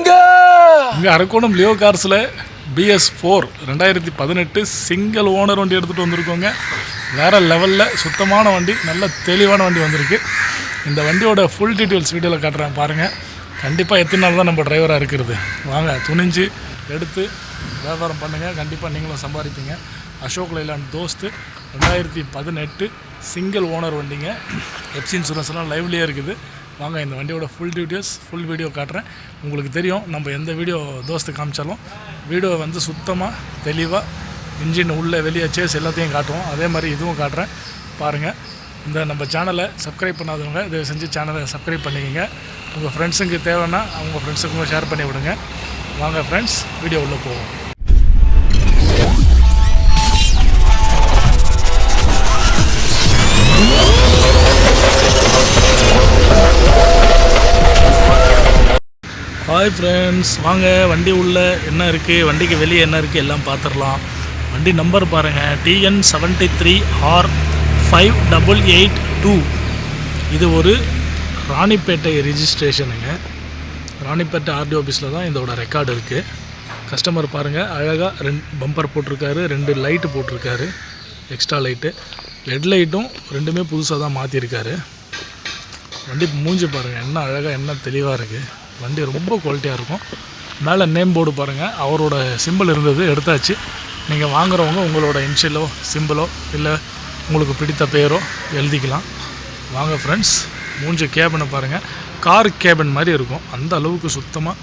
வாங்க இங்கே அரக்கோணம் லியோ கார்ஸில் பிஎஸ் ஃபோர் ரெண்டாயிரத்தி பதினெட்டு சிங்கிள் ஓனர் வண்டி எடுத்துகிட்டு வந்திருக்கோங்க. வேறு லெவலில் சுத்தமான வண்டி நல்ல தெளிவான வண்டி வந்திருக்கு. இந்த வண்டியோட ஃபுல் டீட்டெயில்ஸ் வீடியோவில் காட்டுறேன் பாருங்கள் கண்டிப்பாக எத்தனை நாள் தான் நம்ம டிரைவராக இருக்கிறது. வாங்க துணிஞ்சு எடுத்து வியாபாரம் பண்ணுங்கள் கண்டிப்பாக நீங்களும் சம்பாதிப்பீங்க. அசோக் லைலாண்ட் தோஸ்து ரெண்டாயிரத்தி பதினெட்டு சிங்கிள் ஓனர் வண்டிங்க. எப்சி இன்சூரன்ஸ்லாம் லைவ்லேயே இருக்குது. வாங்க இந்த வண்டியோட ஃபுல் டீட்டெயில்ஸ் ஃபுல் வீடியோ காட்டுறேன். உங்களுக்கு தெரியும் நம்ம எந்த வீடியோ தோஸ்து காமிச்சாலும் வீடியோ வந்து சுத்தமாக தெளிவாக இன்ஜின் உள்ளே வெளியே சேஸ் எல்லாத்தையும் காட்டுவோம். அதே மாதிரி இதுவும் காட்டுறேன். பாருங்கள் இந்த நம்ம சேனலை சப்ஸ்கிரைப் பண்ணாதவங்க இதை செஞ்சு சேனலை சப்ஸ்கிரைப் பண்ணிக்கோங்க. உங்கள் ஃப்ரெண்ட்ஸுக்கு தேவைன்னா அவங்க ஃப்ரெண்ட்ஸுக்கும் ஷேர் பண்ணி விடுங்க. வாங்க ஃப்ரெண்ட்ஸ் வீடியோ உள்ளே போவோம். ஹாய் ஃப்ரெண்ட்ஸ் வாங்க வண்டி உள்ள என்ன இருக்குது வண்டிக்கு வெளியே என்ன இருக்குது எல்லாம் பார்த்துடலாம் வண்டி நம்பர் பாருங்கள் TN seventy three R five double eight two இது ஒரு ராணிப்பேட்டை ரிஜிஸ்ட்ரேஷனுங்க ராணிப்பேட்டை ஆர்டி ஆஃபீஸில் தான் இதோட ரெக்கார்டு இருக்குது கஸ்டமர் பாருங்கள் அழகாக ரெண்டு பம்பர் போட்டிருக்காரு ரெண்டு லைட்டு போட்டிருக்காரு எக்ஸ்ட்ரா லைட்டு ஹெட்லைட்டும் ரெண்டுமே புதுசாக தான் மாற்றிருக்காரு வண்டி மூஞ்சி பாருங்கள் என்ன அழகாக என்ன தெளிவாக இருக்குது வண்டி ரொம்ப குவாலிட்டியாக இருக்கும். மேலே நேம் போர்டு பாருங்கள் அவரோட சிம்பிள் இருந்தது எடுத்தாச்சு. நீங்கள் வாங்குறவங்க உங்களோட இன்ஷியலோ சிம்பிளோ இல்லை உங்களுக்கு பிடித்த பேரோ எழுதிக்கலாம். வாங்க ஃப்ரெண்ட்ஸ் மூஞ்சி கேபினை பாருங்கள் கார் கேபின் மாதிரி இருக்கும். அந்த அளவுக்கு சுத்தமாக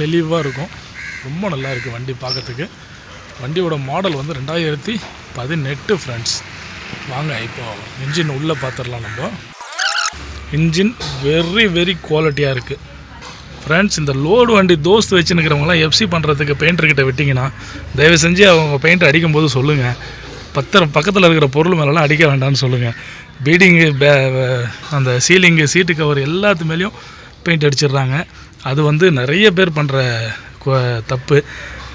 தெளிவாக இருக்கும். ரொம்ப நல்லா இருக்குது வண்டி பார்க்கறதுக்கு. வண்டியோட மாடல் வந்து ரெண்டாயிரத்தி பதினெட்டு ஃப்ரெண்ட்ஸ் வாங்க இப்போ இன்ஜின் உள்ளே பார்த்துடலாம் நம்ம. இன்ஜின் வெரி வெரி குவாலிட்டியாக இருக்குது ஃப்ரெண்ட்ஸ் இந்த லோடு வண்டி தோஸ்து வச்சுன்னுக்கிறவங்களாம் எஃப்சி பண்ணுறதுக்கு பெயிண்டர்கிட்ட விட்டிங்கன்னா தயவு செஞ்சு அவங்க பெயிண்ட் அடிக்கும்போது சொல்லுங்கள் பத்திரம் பக்கத்தில் இருக்கிற பொருள் மேலெலாம் அடிக்க வேண்டாம்னு சொல்லுங்கள் பீடிங்கு பே அந்த சீலிங்கு சீட்டு கவர் எல்லாத்து மேலேயும் பெயிண்ட் அடிச்சிடுறாங்க. அது வந்து நிறைய பேர் பண்ணுற தப்பு.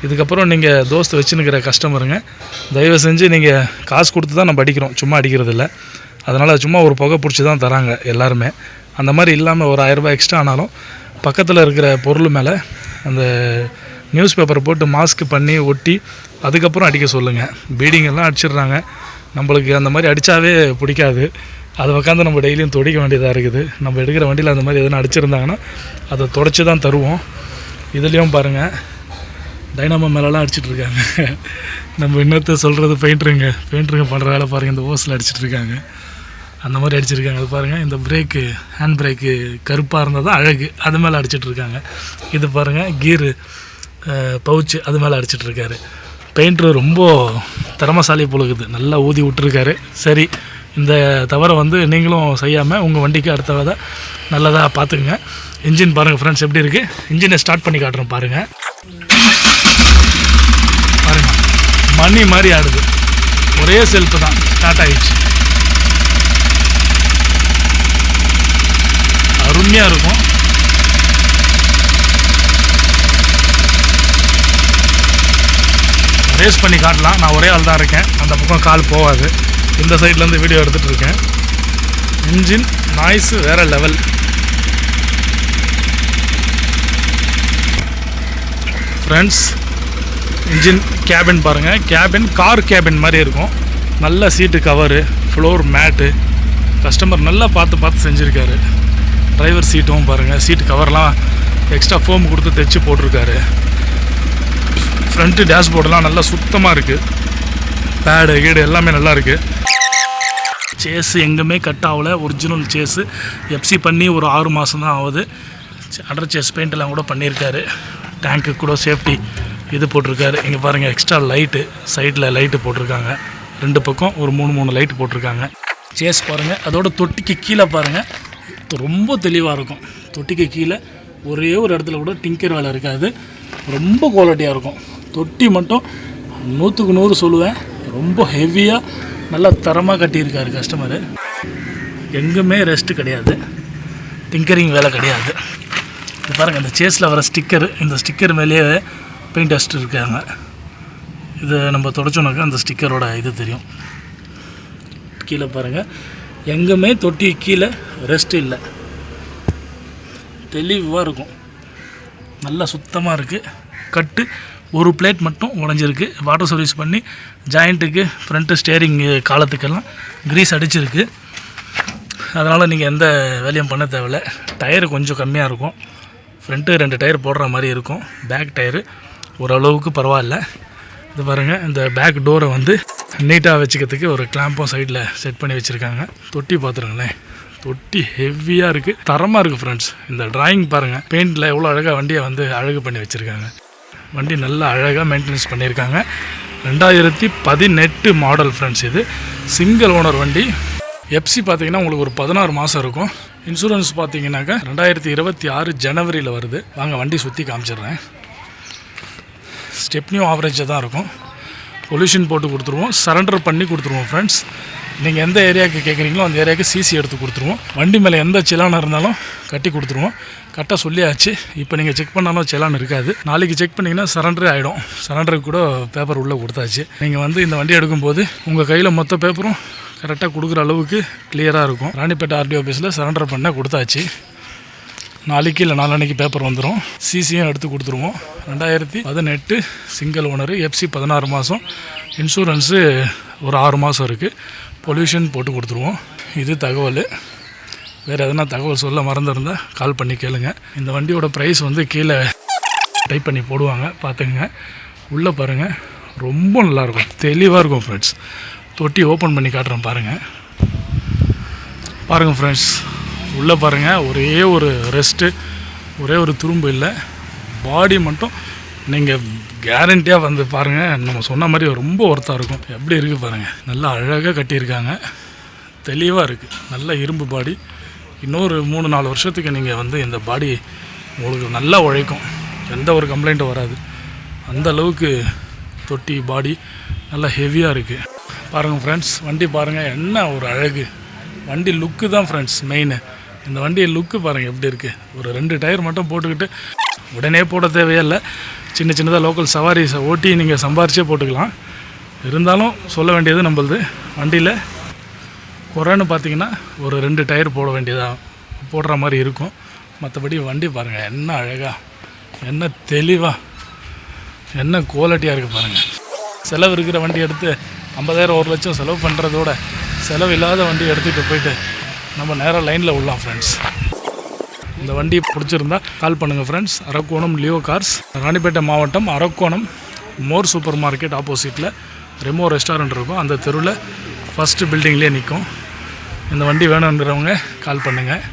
இதுக்கப்புறம் நீங்கள் தோஸ்து வச்சுன்னுக்கிற கஸ்டமருங்க தயவு செஞ்சு நீங்கள் காசு கொடுத்து தான் நம்ம அடிக்கிறோம். சும்மா அடிக்கிறதில்ல. அதனால் சும்மா ஒரு புகை பிடிச்சி தான் தராங்க எல்லாருமே. அந்த மாதிரி இல்லாமல் ஒரு ஆயிரரூபா எக்ஸ்ட்ரா ஆனாலும் பக்கத்தில் இருக்கிற பொருள் மேலே அந்த நியூஸ் பேப்பர் போட்டு மாஸ்க் பண்ணி ஒட்டி அதுக்கப்புறம் அடிக்க சொல்லுங்கள் பீடிங் எல்லாம் அடிச்சிடுறாங்க. நம்மளுக்கு அந்த மாதிரி அடித்தாவே பிடிக்காது. அதை உட்காந்து நம்ம டெய்லியும் துடைக்க வேண்டியதாக இருக்குது. நம்ம எடுக்கிற வண்டியில் அந்த மாதிரி எதனா அடிச்சிருந்தாங்கன்னா அதை தொடச்சி தான் தருவோம். இதுலேயும் பாருங்கள் டைனாமோ மேலெலாம் அடிச்சிட்ருக்காங்க நம்ம இன்னத்தை சொல்கிறது பெயிண்டருங்க பெயிண்டருங்க பண்ணுற வேலை பாருங்கள் இந்த ஓஸில் அடிச்சிட்ருக்காங்க அந்த மாதிரி அடிச்சிருக்காங்க. அது பாருங்கள் இந்த பிரேக்கு ஹேண்ட் பிரேக்கு கருப்பாக இருந்தால் தான் அழகு. அது மேலே அடிச்சிட்டு இருக்காங்க. இது பாருங்கள் கீரு பவுச்சு அது மேலே அடிச்சிட்டு இருக்காரு. பெயிண்டர் ரொம்ப திறமசாலி பொழுகுது நல்லா ஊதி விட்டுருக்காரு. சரி இந்த தவறை வந்து நீங்களும் செய்யாமல் உங்கள் வண்டிக்கு அடுத்த வித நல்லதாக பார்த்துக்குங்க இன்ஜின் பாருங்கள் ஃப்ரெண்ட்ஸ் எப்படி இருக்குது இன்ஜினை ஸ்டார்ட் பண்ணி காட்டுறோம் பாருங்கள் பாருங்கள் மணி மாதிரி ஆடுது. ஒரே செல்ஃபு தான். ஸ்டார்ட் ஆகிடுச்சு அருமையாக இருக்கும். ரேஸ் பண்ணி காட்டலாம். நான் ஒரே ஆள் தான் இருக்கேன். அந்த பக்கம் கால் போகாது. இந்த சைட்லேருந்து வீடியோ எடுத்துகிட்டு இருக்கேன். இன்ஜின் நாய்ஸு வேறு லெவல் ஃப்ரெண்ட்ஸ் இன்ஜின் கேபின் பாருங்கள் கேபின் கார் கேபின் மாதிரி இருக்கும். நல்ல seat cover floor mat customer நல்லா பார்த்து பார்த்து செஞ்சுருக்காரு. டிரைவர் சீட்டும் பாருங்கள் சீட் கவர்லாம் எக்ஸ்ட்ரா ஃபோம் கொடுத்து தைச்சி போட்டிருக்காரு. ஃப்ரண்ட்டு டேஷ்போர்டெலாம் நல்லா சுத்தமாக இருக்குது பேடு கீடு எல்லாமே நல்லா இருக்குது சேஸு எங்கேயுமே கட் ஆகலை. ஒரிஜினல் சேஸு எஃப்சி பண்ணி ஒரு ஆறு மாதம் தான் ஆகுது. அண்டர் சேஸ் பெயிண்டெல்லாம் கூட பண்ணியிருக்காரு. டேங்க்கு கூட சேஃப்டி இது போட்டிருக்காரு. இங்கே பாருங்கள் எக்ஸ்ட்ரா லைட்டு சைடில் லைட்டு போட்டிருக்காங்க. ரெண்டு பக்கம் ஒரு மூணு மூணு லைட்டு போட்டிருக்காங்க. சேஸ் பாருங்கள் அதோட தொட்டிக்கு கீழே பாருங்கள் ரொம்ப தெளிவாக இருக்கும். தொட்டிக்கு கீழே ஒரே ஒரு இடத்துல கூட டிங்கர் வேலை இருக்காது. ரொம்ப குவாலிட்டியாக இருக்கும். தொட்டி மட்டும் நூற்றுக்கு நூறு சொல்லுவேன். ரொம்ப ஹெவியாக நல்லா தரமாக கட்டியிருக்காரு கஸ்டமரு எங்குமே ரெஸ்ட்டு கிடையாது. டிங்கரிங் வேலை கிடையாது. இது பாருங்கள் இந்த சேஸில் வர ஸ்டிக்கர் இந்த ஸ்டிக்கர் மேலேயே பெயிண்ட் அஸ்ட் இருக்காங்க. இது நம்ம தொடச்சோன்னாக்கா அந்த ஸ்டிக்கரோட இது தெரியும். கீழே பாருங்கள் எங்குமே தொட்டி கீழே ரெஸ்ட் இல்லை. தெளிவாக இருக்கும். நல்லா சுத்தமாக இருக்குது கட்டு ஒரு பிளேட் மட்டும் உடஞ்சிருக்கு. வாட்டர் சர்வீஸ் பண்ணி ஜாயிண்ட்டுக்கு ஃப்ரண்ட்டு ஸ்டேரிங் காலத்துக்கெல்லாம் க்ரீஸ் அடிச்சிருக்கு. அதனால் நீங்கள் எந்த வேலையும் பண்ண தேவையில்ல. டயரு கொஞ்சம் கம்மியாக இருக்கும். ஃப்ரண்ட்டு ரெண்டு டயர் போடுற மாதிரி இருக்கும். பேக் டயரு ஓரளவுக்கு பரவாயில்ல. இது பாருங்கள் இந்த பேக் டோரை வந்து நீட்டாக வச்சுக்கிறதுக்கு ஒரு கிளாம்பும் சைடில் செட் பண்ணி வச்சுருக்காங்க. தொட்டி பார்த்துருங்களேன் தொட்டி ஹெவியாக இருக்குது தரமாக இருக்குது ஃப்ரெண்ட்ஸ் இந்த ட்ராயிங் பாருங்கள் பெயிண்டில் எவ்வளோ அழகாக வண்டியை வந்து அழகு பண்ணி வச்சுருக்காங்க. வண்டி நல்லா அழகாக மெயின்டெனன்ஸ் பண்ணியிருக்காங்க. ரெண்டாயிரத்தி பதினெட்டு மாடல் ஃப்ரெண்ட்ஸ் இது. சிங்கிள் ஓனர் வண்டி. எப்சி பார்த்தீங்கன்னா உங்களுக்கு ஒரு பதினாறு மாதம் இருக்கும். இன்சூரன்ஸ் பார்த்தீங்கன்னாக்கா ரெண்டாயிரத்தி இருபத்தி ஆறு ஜனவரியில் வருது. வாங்க வண்டி சுற்றி காமிச்சிடுறேன். ஸ்டெப்னியும் ஆவரேஜாக தான் இருக்கும். பொல்யூஷன் போட்டு கொடுத்துருவோம். சரண்டர் பண்ணி கொடுத்துருவோம் ஃப்ரெண்ட்ஸ் நீங்கள் எந்த ஏரியாவுக்கு கேட்குறீங்களோ அந்த ஏரியாவுக்கு சிசி எடுத்து கொடுத்துருவோம். வண்டி மேலே எந்த செலான் இருந்தாலும் கட்டி கொடுத்துருவோம். கரெக்டாக சொல்லியாச்சு. இப்போ நீங்கள் செக் பண்ணாலும் செலான் இருக்காது. நாளைக்கு செக் பண்ணிங்கன்னா சரண்டரே ஆகிடும் சரண்டருக்கு கூட பேப்பர் உள்ளே கொடுத்தாச்சு. நீங்கள் வந்து இந்த வண்டி எடுக்கும்போது உங்கள் கையில் மொத்த பேப்பரும் கரெக்டாக கொடுக்குற அளவுக்கு கிளியராக இருக்கும். ராணிப்பேட்டை ஆர்டி ஆஃபீஸில் சரண்டர் பண்ண கொடுத்தாச்சு. நாளைக்கு இல்லை நாளான்னைக்கு பேப்பர் வந்துடும் சிசியும் எடுத்து கொடுத்துருவோம். ரெண்டாயிரத்தி பதினெட்டு சிங்கிள் ஓனரு எஃப்சி பதினாறு மாதம் இன்சூரன்ஸு ஒரு ஆறு மாதம் இருக்குது பொல்யூஷன் போட்டு கொடுத்துருவோம். இது தகவல். வேறு எதனா தகவல் சொல்ல மறந்துருந்தால் கால் பண்ணி கேளுங்க. இந்த வண்டியோட ப்ரைஸ் வந்து கீழே டைப் பண்ணி போடுவாங்க. பார்த்துங்க உள்ளே பாருங்கள் ரொம்ப நல்லாயிருக்கும் தெளிவாக இருக்கும் ஃப்ரெண்ட்ஸ் தொட்டி ஓப்பன் பண்ணி காட்டுறேன் பாருங்கள் பாருங்கள் ஃப்ரெண்ட்ஸ் உள்ளே பாருங்கள் ஒரே ஒரு ரெஸ்ட்டு ஒரே ஒரு துரும்பு இல்லை. பாடி மட்டும் நீங்கள் கேரண்டியாக வந்து பாருங்கள் நம்ம சொன்ன மாதிரி ரொம்ப ஒர்த்தாக இருக்கும். எப்படி இருக்குது பாருங்கள் நல்லா அழகாக கட்டியிருக்காங்க. தெளிவாக இருக்குது நல்ல இரும்பு பாடி இன்னொரு மூணு நாலு வருஷத்துக்கு நீங்கள் வந்து இந்த பாடி உங்களுக்கு நல்லா உழைக்கும். எந்த ஒரு கம்ப்ளைண்ட்டும் வராது. அந்த அளவுக்கு தொட்டி பாடி நல்லா ஹெவியாக இருக்குது பாருங்கள் ஃப்ரெண்ட்ஸ் வண்டி பாருங்கள் என்ன ஒரு அழகு. வண்டி லுக்கு தான் ஃப்ரெண்ட்ஸ் மெயினு இந்த வண்டியை லுக்கு பாருங்கள் எப்படி இருக்குது ஒரு ரெண்டு டயர் மட்டும் போட்டுக்கிட்டு உடனே போட தேவையில்லை. சின்ன சின்னதாக லோக்கல் சவாரிஸை ஓட்டி நீங்கள் சம்பாரிச்சே போட்டுக்கலாம். இருந்தாலும் சொல்ல வேண்டியது நம்மளது. வண்டியில் குறைன்னு பார்த்தீங்கன்னா ஒரு ரெண்டு டயர் போட வேண்டியதாக போடுற மாதிரி இருக்கும். மற்றபடி வண்டி பாருங்கள் என்ன அழகாக என்ன தெளிவாக என்ன குவாலிட்டியாக இருக்குது பாருங்கள் செலவு இருக்கிற வண்டி எடுத்து ஐம்பதாயிரம் ஒரு லட்சம் செலவு பண்ணுறதோட செலவு இல்லாத வண்டி எடுத்துகிட்டு போயிட்டு நம்ம நேராக லைனில் விடலாம் ஃப்ரெண்ட்ஸ் இந்த வண்டி பிடிச்சிருந்தா கால் பண்ணுங்கள் friends Arakkonam Leo cars Ranipet மாவட்டம் அரக்கோணம் மோர் சூப்பர் மார்க்கெட் ஆப்போசிட்டில் ரெமோ ரெஸ்டாரண்ட் இருக்கும். அந்த தெருவில் ஃபஸ்ட்டு பில்டிங்லேயே நிற்கும் இந்த வண்டி வேணுன்றவங்க கால் பண்ணுங்கள்